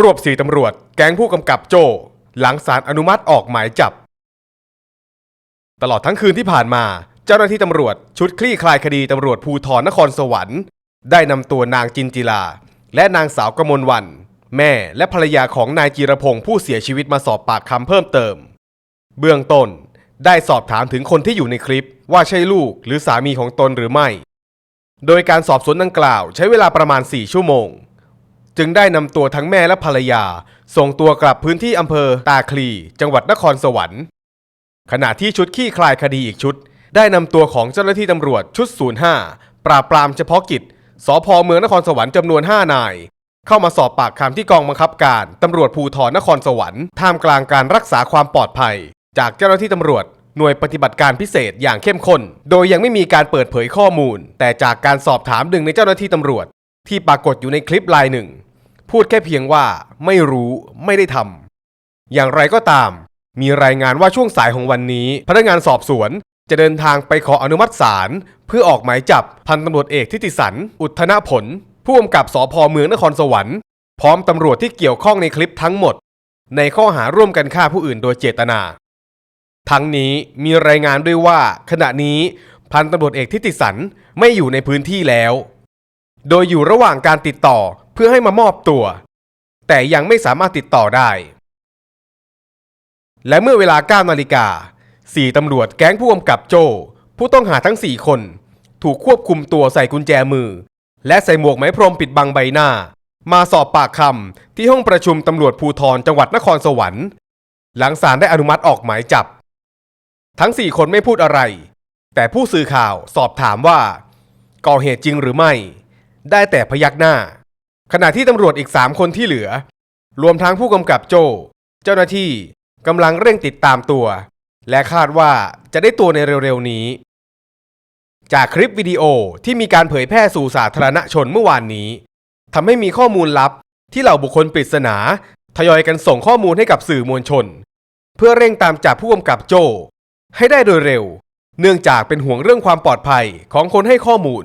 รวบสี่ตำรวจ แก๊งผู้กำกับโจ หลังศาลอนุมัติออกหมายจับ ตลอดทั้งคืนที่ผ่านมา เจ้าหน้าที่ตำรวจชุดคลี่คลายคดีตำรวจภูธรนครสวรรค์ ได้นำตัวนางจินจิลา และนางสาวกมลวัน แม่และภรรยาของนายจีรพงศ์ผู้เสียชีวิตมาสอบปากคำเพิ่มเติม เบื้องต้นได้สอบถามถึงคนที่อยู่ในคลิปว่าใช่ลูกหรือสามีของตนหรือไม่ โดยการสอบสวนดังกล่าวใช้เวลาประมาณ 4 ชั่วโมง จึงได้นำตัวทั้งแม่และภรรยา ส่งตัวกลับพื้นที่อำเภอตาคลี จังหวัดนครสวรรค์ ขณะที่ชุดขี้คลายคดีอีกชุด ได้นำตัวของเจ้าหน้าที่ตำรวจชุด 05 ปราบปรามเฉพาะกิจสพเมืองนครสวรรค์จำนวน 5 นาย เข้ามาสอบปากคำที่กองบังคับการตำรวจภูธรนครสวรรค์ท่ามกลางการรักษาความปลอดภัย จากเจ้าหน้าที่ตำรวจหน่วยปฏิบัติการพิเศษอย่างเข้มข้น โดยยังไม่มีการเปิดเผยข้อมูล แต่จากการสอบถามหนึ่งในเจ้าหน้าที่ตำรวจ ที่ปรากฏอยู่ในคลิปลายหนึ่ง พูดแค่เพียงว่าไม่รู้ไม่ได้ทำอย่างไรก็ตาม มีรายงานว่าช่วงสายของวันนี้ พนักงานสอบสวนจะเดินทางไปขออนุมัติศาลเพื่อออกหมายจับพันตำรวจเอกทิติสัน อุทนผล ผู้กำกับสพเมืองนครสวรรค์พร้อมตำรวจที่เกี่ยวข้องในคลิปทั้งหมด ในข้อหาร่วมกันฆ่าผู้อื่นโดยเจตนา ทั้งนี้มีรายงานด้วยว่าขณะนี้พันตำรวจเอกทิติสันไม่อยู่ในพื้นที่แล้ว โดยอยู่ระหว่างการติดต่อ เพื่อให้มามอบตัว แต่ยังไม่สามารถติดต่อได้ และเมื่อเวลา9นาฬิกาสี่ตำรวจแก๊งผู้กำกับโจ ผู้ต้องหาทั้ง 4 คน ถูกควบคุมตัวใส่กุญแจมือ และใส่หมวกไหมพรมปิดบังใบหน้า มาสอบปากคำที่ห้องประชุมตำรวจภูธรจังหวัดนครสวรรค์ หลังศาลได้อนุมัติออกหมายจับ ทั้ง 4 คนไม่พูดอะไร แต่ผู้สื่อข่าวสอบถามว่า ก่อเหตุจริงหรือไม่ ได้แต่พยักหน้า ขณะที่ตำรวจอีก 3 คนที่เหลือ รวมทั้งผู้กำกับโจ เจ้าหน้าที่กำลังเร่งติดตามตัว และคาดว่าจะได้ตัวในเร็วๆนี้ จากคลิปวิดีโอที่มีการเผยแพร่สู่สาธารณชนเมื่อวานนี้ทำให้มีข้อมูลลับที่เหล่าบุคคลปริศนา ทยอยกันส่งข้อมูลให้กับสื่อมวลชน เพื่อเร่งตามจับผู้กำกับโจ ให้ได้โดยเร็ว เนื่องจากเป็นห่วงเรื่องความปลอดภัยของคนให้ข้อมูล